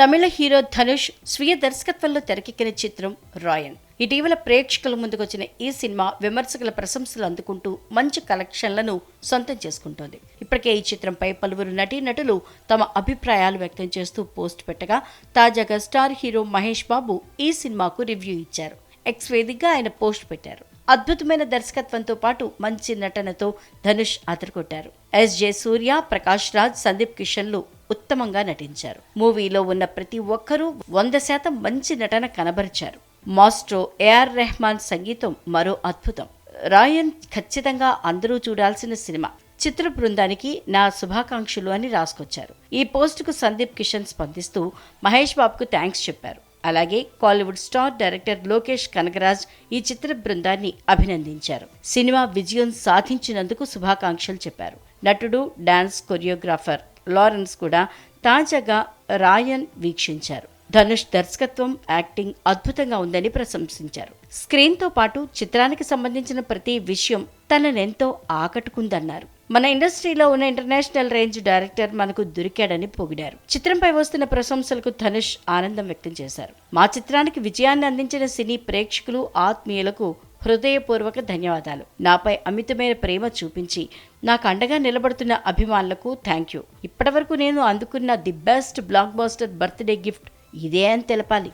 తమిళ hero Dhanush స్వీయ దర్శకత్వంలో తెరకెక్కిన చిత్రం రాయన్. ఇటీవల ప్రేక్షకుల ముందుకొచ్చిన ఈ సినిమా విమర్శకుల ప్రశంసలు అందుకుంటూ మంచి కలెక్షన్లను సొంతం చేసుకుంటోంది. ఇప్పటికే ఈ చిత్రంపై పలువురు నటీనటులు తమ అభిప్రాయాలు వ్యక్తం చేస్తూ పోస్ట్ పెట్టగా తాజాగా స్టార్ హీరో మహేష్ బాబు ఈ సినిమాకు రివ్యూ ఇచ్చారు. ఎక్స్ వేదికగా ఆయన పోస్ట్ పెట్టారు. అద్భుతమైన దర్శకత్వంతో పాటు మంచి నటనతో ధనుష్ అదరగొట్టారు ఎస్ జే సూర్య ప్రకాష్ రాజ్ సందీప్ కిషన్లు ఉత్తమంగా నటించారు. మూవీలో ఉన్న ప్రతి ఒక్కరూ వంద శాతం మంచి నటన కనబరిచారు. మాస్ట్రో ఏఆర్ రెహమాన్ సంగీతం మరో అద్భుతం. రాయన్ ఖచ్చితంగా అందరూ చూడాల్సిన సినిమా. చిత్ర బృందానికి నా శుభాకాంక్షలు అని రాసుకొచ్చారు. ఈ పోస్టుకు సందీప్ కిషన్ స్పందిస్తూ మహేష్ బాబుకు థ్యాంక్స్ చెప్పారు. అలాగే కాలీవుడ్ స్టార్ డైరెక్టర్ లోకేష్ కనగరాజ్ ఈ చిత్ర బృందాన్ని అభినందించారు. సినిమా విజయం సాధించినందుకు శుభాకాంక్షలు చెప్పారు. నటుడు డాన్స్ కొరియోగ్రాఫర్ లారెన్స్ కూడా తాజాగా రాయన్ వీక్షించారు. ధనుష్ దర్శకత్వం యాక్టింగ్ అద్భుతంగా ఉందని ప్రశంసించారు. స్క్రీన్తో పాటు చిత్రానికి సంబంధించిన ప్రతి విషయం తననెంతో ఆకట్టుకుందన్నారు. మన ఇండస్ట్రీలో ఉన్న ఇంటర్నేషనల్ రేంజ్ డైరెక్టర్ మనకు దొరికాడని పొగిడారు. చిత్రంపై వస్తున్న ప్రశంసలకు ధనుష్ ఆనందం వ్యక్తం చేశారు. మా చిత్రానికి విజయాన్ని అందించిన సినీ ప్రేక్షకులు ఆత్మీయులకు హృదయపూర్వక ధన్యవాదాలు. నాపై అమితమైన ప్రేమ చూపించి నాకు అండగా నిలబడుతున్న అభిమానులకు థ్యాంక్ యూ ఇప్పటివరకు నేను అందుకున్న the best blockbuster birthday gift ఇదే అని తెలపాలి.